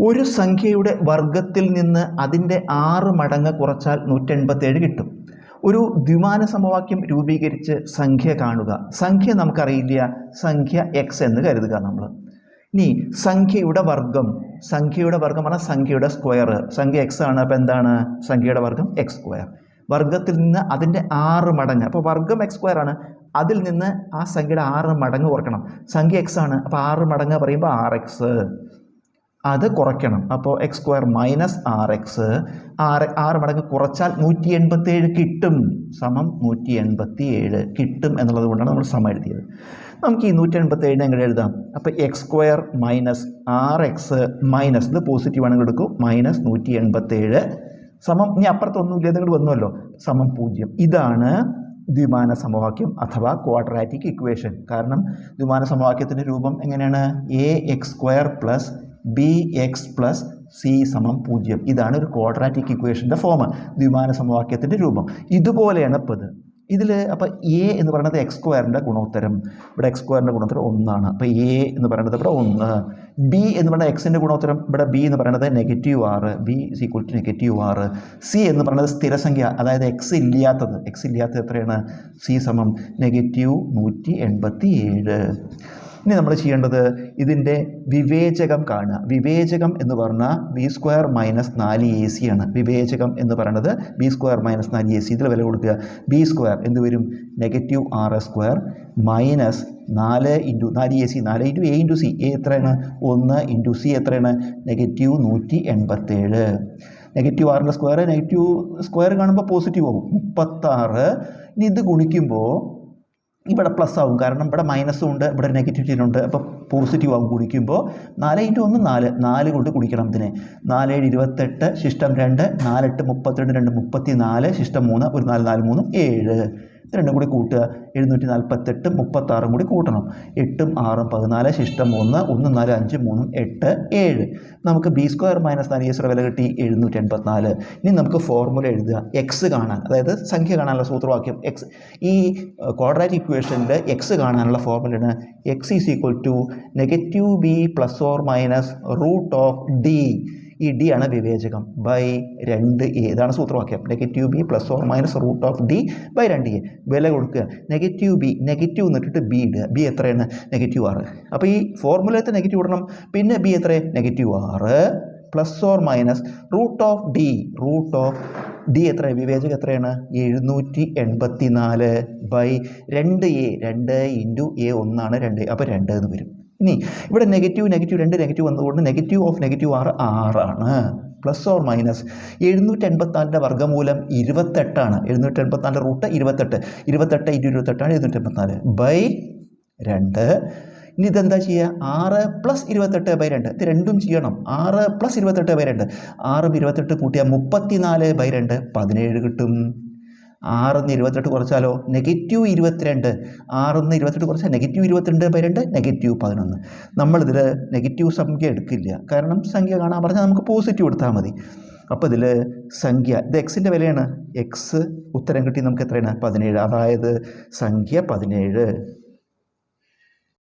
ഒരു സംഖ്യയുടെ വർഗത്തിൽ നിന്ന് അതിന്റെ ആറ് മടങ്ങ് കുറച്ചാൽ നൂറ്റെൺപത്തേഴ് കിട്ടും. ഒരു ദ്വിമാന സമവാക്യം രൂപീകരിച്ച് സംഖ്യ കാണുക. സംഖ്യ നമുക്കറിയില്ല. സംഖ്യ എക്സ് എന്ന് കരുതുക നമ്മൾ ഇനി സംഖ്യയുടെ വർഗം. സംഖ്യയുടെ വർഗം പറഞ്ഞാൽ സംഖ്യയുടെ സ്ക്വയർ. സംഖ്യ എക്സ് ആണ് അപ്പോൾ എന്താണ്? സംഖ്യയുടെ വർഗം എക്സ് സ്ക്വയർ. വർഗത്തിൽ നിന്ന് അതിന്റെ ആറ് മടങ്ങ്. അപ്പോൾ വർഗം എക്സ് സ്ക്വയർ ആണ്. അതിൽ നിന്ന് ആ സംഖ്യയുടെ ആറ് മടങ്ങ് കുറക്കണം. സംഖ്യ എക്സ് ആണ്. അപ്പോൾ ആറ് മടങ്ങ് പറയുമ്പോൾ ആർ എക്സ് അത് കുറയ്ക്കണം. അപ്പോൾ X square minus R X ആറ് ആറ് മടങ്ങ് കുറച്ചാൽ നൂറ്റി എൺപത്തി ഏഴ് കിട്ടും. സമം നൂറ്റി എൺപത്തി ഏഴ് കിട്ടും എന്നുള്ളത് കൊണ്ടാണ് നമ്മൾ സമം എഴുതിയത്. നമുക്ക് ഈ നൂറ്റി എൺപത്തി ഏഴിനെ എങ്ങനെ എഴുതാം? അപ്പോൾ X square minus R X minus ഇത് പോസിറ്റീവ് ആണെങ്കിൽ എടുക്കും. മൈനസ് നൂറ്റി എൺപത്തി ഏഴ് സമം ഇനി അപ്പുറത്തൊന്നുമില്ല ഇതങ്ങോട്ട് വന്നുവല്ലോ. സമം പൂജ്യം. ഇതാണ് ദ്വിമാന സമവാക്യം അഥവാ ക്വാഡ്രാറ്റിക് ഇക്വേഷൻ കാരണം ദ്വിമാന സമവാക്യത്തിന്റെ രൂപം എങ്ങനെയാണ്? A x square plus b x plus c സമം പൂജ്യം. ഇതാണ് ഒരു ക്വാഡ്രാറ്റിക് ഇക്വേഷന്റെ ഫോം ദ്വിമാന സമവാക്യത്തിന്റെ രൂപം. ഇതുപോലെയാണ് ഇപ്പോൾ ഇത്. ഇതിൽ അപ്പോൾ എ എന്ന് പറയുന്നത് എക്സ് സ്ക്വയറിന്റെ ഗുണോത്തരം. ഇവിടെ എക്സ് സ്ക്വയറിന്റെ ഗുണോത്തരം ഒന്നാണ്. അപ്പോൾ എ എന്ന് പറയുന്നത് ഇവിടെ ഒന്ന്. ബി എന്ന് പറയുന്നത് എക്സിന്റെ ഗുണോത്തരം. ഇവിടെ ബി എന്ന് പറയുന്നത് നെഗറ്റീവ് ആറ്. ബി സീക്വൽ ടു നെഗറ്റീവ് ആറ്. സി എന്ന് പറയുന്നത് സ്ഥിരസംഖ്യ. അതായത് എക്സ് ഇല്ലാത്തത്. എക്സ് ഇല്ലാത്തത് എത്രയാണ്? സി സമം നെഗറ്റീവ് നൂറ്റി എൺപത്തി ഏഴ് ഇനി നമ്മൾ ചെയ്യേണ്ടത് ഇതിന്റെ വിവേചകം കാണുക. വിവേചകം എന്ന് പറഞ്ഞാൽ ബി സ്ക്വയർ മൈനസ് നാല് എ സി ആണ്. വിവേചകം എന്ന് പറയുന്നത് ബി സ്ക്വയർ മൈനസ് നാല് എ സി ഇതിൽ വില കൊടുക്കുക. ബി സ്ക്വയർ എന്ത് വരും? Negative R S square minus നാല് ഇന്റു നാല് എ സി നാല് into a into c a എത്രയാണ്? ഒന്ന് ഇന്റു സി എത്രയാണ്? നെഗറ്റീവ് നൂറ്റി എൺപത്തേഴ്. നെഗറ്റീവ് ആറിന്റെ സ്ക്വയർ നെഗറ്റീവ് സ്ക്വയർ കാണുമ്പോൾ പോസിറ്റീവ് ആകും മുപ്പത്താറ്. ഇനി ഇത് ഗുണിക്കുമ്പോൾ ഇവിടെ പ്ലസ് ആവും. കാരണം ഇവിടെ മൈനസും ഉണ്ട് ഇവിടെ നെഗറ്റീവ് ചിഹ്നമുണ്ട് അപ്പോൾ പോസിറ്റീവ് ആവും കുടിക്കുമ്പോൾ നാല് ഇന്റു ഒന്ന് നാല്. നാല് കൊണ്ട് കുടിക്കണം ഇതിനെ. നാല് ഏഴ് ഇരുപത്തെട്ട് ശിഷ്ടം രണ്ട് നാലെട്ട് മുപ്പത്തിരണ്ട് രണ്ട് മുപ്പത്തി നാല് ശിഷ്ടം മൂന്ന് ഒരു നാല് നാല് മൂന്നും ഏഴ്. രണ്ടും കൂടി കൂട്ടുക. എഴുന്നൂറ്റി നാൽപ്പത്തെട്ട് മുപ്പത്താറും കൂടി കൂട്ടണം. എട്ടും ആറും പതിനാല് ശിഷ്ടം ഒന്ന് ഒന്ന് നാല് അഞ്ച് മൂന്നും എട്ട് ഏഴ്. നമുക്ക് ബി സ്ക്വയർ മൈനസ് നാല് എസ് വില കിട്ടി എഴുന്നൂറ്റി എൺപത്തിനാല് ഇനി നമുക്ക് ഫോർമുല എഴുതുക. എക്സ് കാണാൻ അതായത് സംഖ്യ കാണാനുള്ള സൂത്രവാക്യം എക്സ് ഈ ക്വാഡ്രാറ്റിക് ഇക്വേഷനിൽ എക്സ് കാണാനുള്ള ഫോർമുലയാണ് x is equal to negative b plus or minus root of d d ആണ് വിവേചകം. ബൈ രണ്ട് എ. ഇതാണ് സൂത്രവാക്യം. Negative b plus or minus root of d by രണ്ട് എ. വില കൊടുക്കുക. നെഗറ്റീവ് ബി നെഗറ്റീവ് എന്നിട്ടിട്ട് ബി ഇടുക. ബി എത്രയാണ്? നെഗറ്റീവ് ആറ്. അപ്പോൾ ഈ ഫോർമുലത്തെ നെഗറ്റീവ് ഇടണം. പിന്നെ ബി എത്ര നെഗറ്റീവ് ആറ് plus or minus root of d root of d എത്ര വിവേചകം എത്രയാണ്? എഴുന്നൂറ്റി എൺപത്തി നാല് ബൈ രണ്ട് എ. രണ്ട് ഇന്റു എ ഒന്നാണ് രണ്ട്. അപ്പോൾ രണ്ട് എന്ന് വരും. ഇനി ഇവിടെ നെഗറ്റീവ് നെഗറ്റീവ് രണ്ട് നെഗറ്റീവ് വന്നതുകൊണ്ട് നെഗറ്റീവ് ഓഫ് നെഗറ്റീവ് ആറ് ആറാണ് പ്ലസ് ഓർ മൈനസ് എഴുന്നൂറ്റി എൺപത്തിനാലിന്റെ വർഗമൂലം ഇരുപത്തെട്ടാണ്. എഴുന്നൂറ്റി എൺപത്തിനാലിന്റെ റൂട്ട് ഇരുപത്തെട്ട്. ഇരുപത്തെട്ട് ഇരു ഇരുപത്തെട്ടാണ് എഴുന്നൂറ്റി എൺപത്തിനാല് ബൈ രണ്ട്. ഇനി ഇതെന്താ ചെയ്യുക? ആറ് പ്ലസ് ഇരുപത്തെട്ട് ബൈ രണ്ട്. ഇത് രണ്ടും ചെയ്യണം. ആറ് പ്ലസ് ഇരുപത്തെട്ട് ബൈ രണ്ട്. ആറും ഇരുപത്തെട്ട് കൂട്ടിയാൽ മുപ്പത്തിനാല് ബൈ രണ്ട്. പതിനേഴ് കിട്ടും. ആറിന്ന് ഇരുപത്തെട്ട് കുറച്ചാലോ? നെഗറ്റീവ് ഇരുപത്തിരണ്ട്. ആറിന്ന് ഇരുപത്തെട്ട് കുറച്ചാൽ നെഗറ്റീവ് ഇരുപത്തിരണ്ട് ബൈ രണ്ട് നെഗറ്റീവ് പതിനൊന്ന്. നമ്മളിതിൽ നെഗറ്റീവ് സംഖ്യ എടുക്കില്ല. കാരണം സംഖ്യ കാണാൻ പറഞ്ഞാൽ നമുക്ക് പോസിറ്റീവ് എടുത്താൽ മതി. അപ്പോൾ ഇതിൽ സംഖ്യ ഇത് എക്സിന്റെ വിലയാണ്. എക്സ് ഉത്തരം കിട്ടി നമുക്ക് എത്രയാണ്? പതിനേഴ്. അതായത് സംഖ്യ പതിനേഴ്.